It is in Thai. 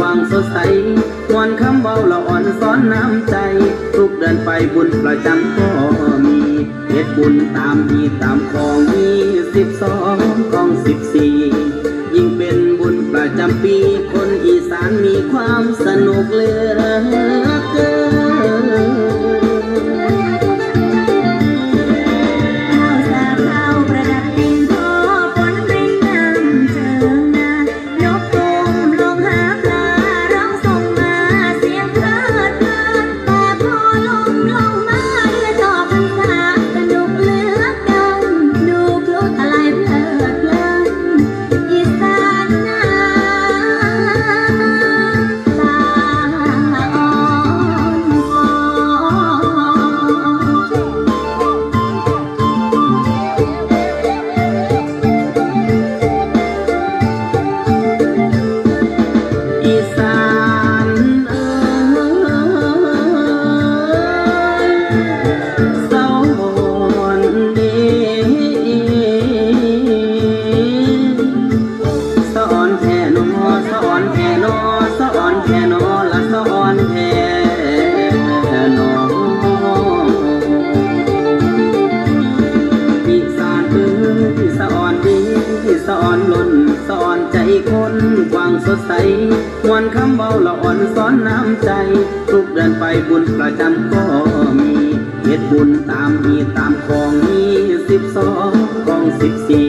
วางสดใสมวนคำเบาละอ่อนซ้อนน้ำใจ ทุกเดินไปบุญประจำก็มีเหตุบุญตามที่ตามของมีสิบสองของสิบสี่ยิ่งเป็นบุญประจำปี คนอีสานมีความสนุกเลือ คนกว้างสดใสมวนคำเบาละอ่อนซ้อนน้ำใจ ทุกเดินไปบุญประจำก็มีเฮ็ดบุญตามมีตามของมีสิบสองกองสิบสี่